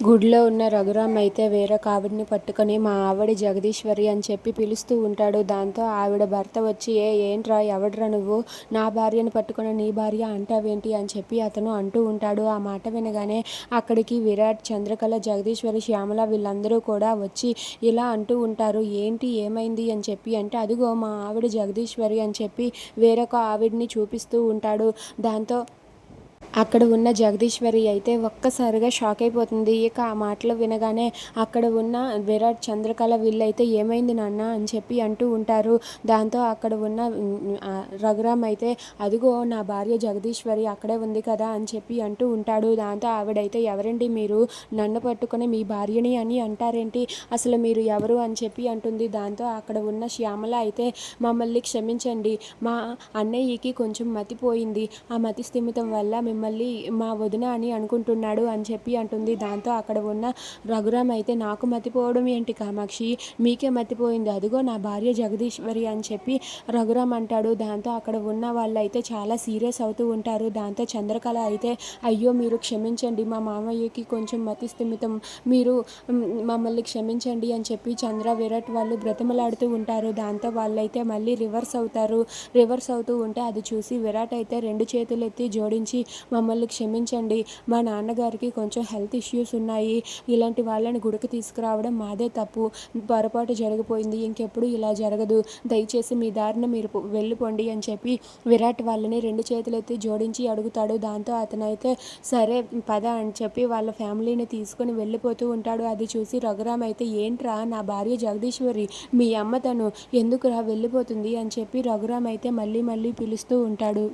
గుడిలో ఉన్న రఘురామ్ అయితే వేరొక ఆవిడని పట్టుకొని మా ఆవిడ జగదీశ్వరి అని చెప్పి పిలుస్తూ ఉంటాడు. దాంతో ఆవిడ భర్త వచ్చి ఏ ఏంట్రా ఎవడ్రా నువ్వు? నా భార్యను పట్టుకొని నీ భార్య అంటావేంటి? అని చెప్పి అతను అంటూ ఉంటాడు. ఆ మాట వినగానే అక్కడికి విరాట్ చంద్రకళ జగదీశ్వరి శ్యామల వీళ్ళందరూ కూడా వచ్చి ఇలా అంటూ ఉంటారు. ఏంటి ఏమైంది? అని చెప్పి అంటే అదిగో మా ఆవిడ జగదీశ్వరి అని చెప్పి వేరొక ఆవిడని చూపిస్తూ ఉంటాడు. దాంతో అక్కడ ఉన్న జగదీశ్వరి అయితే ఒక్కసారిగా షాక్ అయిపోతుంది. ఇక ఆ మాటలు వినగానే అక్కడ ఉన్న విరాట్ చంద్రకళ వీళ్ళైతే ఏమైంది నాన్న అని చెప్పి అంటూ ఉంటారు. దాంతో అక్కడ ఉన్న రఘురామ్ అయితే అదిగో నా భార్య జగదీశ్వరి అక్కడే ఉంది కదా అని చెప్పి అంటూ ఉంటాడు. దాంతో ఆవిడైతే ఎవరండి మీరు? నన్ను పట్టుకొని మీ భార్యని అని అంటారేంటి? అసలు మీరు ఎవరు? అని చెప్పి అంటుంది. దాంతో అక్కడ ఉన్న శ్యామల అయితే మమ్మల్ని క్షమించండి. మా అన్నయ్యకి కొంచెం మతిపోయింది ఆ మతి స్థిమితం వల్ల మేము మిమ్మల్ని మా వదిన అని అనుకుంటున్నాడు అని చెప్పి అంటుంది. దాంతో అక్కడ ఉన్న రఘురామ్ అయితే నాకు మతిపోవడం ఏంటి కామాక్షి? మీకే మతిపోయింది. అదిగో నా భార్య జగదీశ్వరి అని చెప్పి రఘురామ్ అంటాడు. దాంతో అక్కడ ఉన్న వాళ్ళు అయితే చాలా సీరియస్ అవుతూ ఉంటారు. దాంతో చంద్రకళ అయితే అయ్యో మీరు క్షమించండి. మా మామయ్యకి కొంచెం మతి స్థిమితం. మీరు మమ్మల్ని క్షమించండి అని చెప్పి చంద్ర విరాట్ వాళ్ళు బ్రతిమలాడుతూ ఉంటారు. దాంతో వాళ్ళైతే మళ్ళీ రివర్స్ అవుతారు. రివర్స్ అవుతూ ఉంటే అది చూసి విరాట్ అయితే రెండు చేతులు ఎత్తి జోడించి మమ్మల్ని క్షమించండి. మా నాన్నగారికి కొంచెం హెల్త్ ఇష్యూస్ ఉన్నాయి. ఇలాంటి వాళ్ళని గుడికి తీసుకురావడం మాదే తప్పు. పొరపాటు జరిగిపోయింది. ఇంకెప్పుడు ఇలా జరగదు. దయచేసి మీ దారిన మీరు వెళ్ళిపోండి అని చెప్పి విరాట్ వాళ్ళని రెండు చేతులెత్తి జోడించి అడుగుతాడు. దాంతో అతనైతే సరే పద అని చెప్పి వాళ్ళ ఫ్యామిలీని తీసుకొని వెళ్ళిపోతూ ఉంటాడు. అది చూసి రఘురామ్ అయితే ఏంట్రా నా భార్య జగదీశ్వరి? మీ అమ్మ తను. ఎందుకురా వెళ్ళిపోతుంది? అని చెప్పి రఘురామ్ అయితే మళ్ళీ మళ్ళీ పిలుస్తూ ఉంటాడు.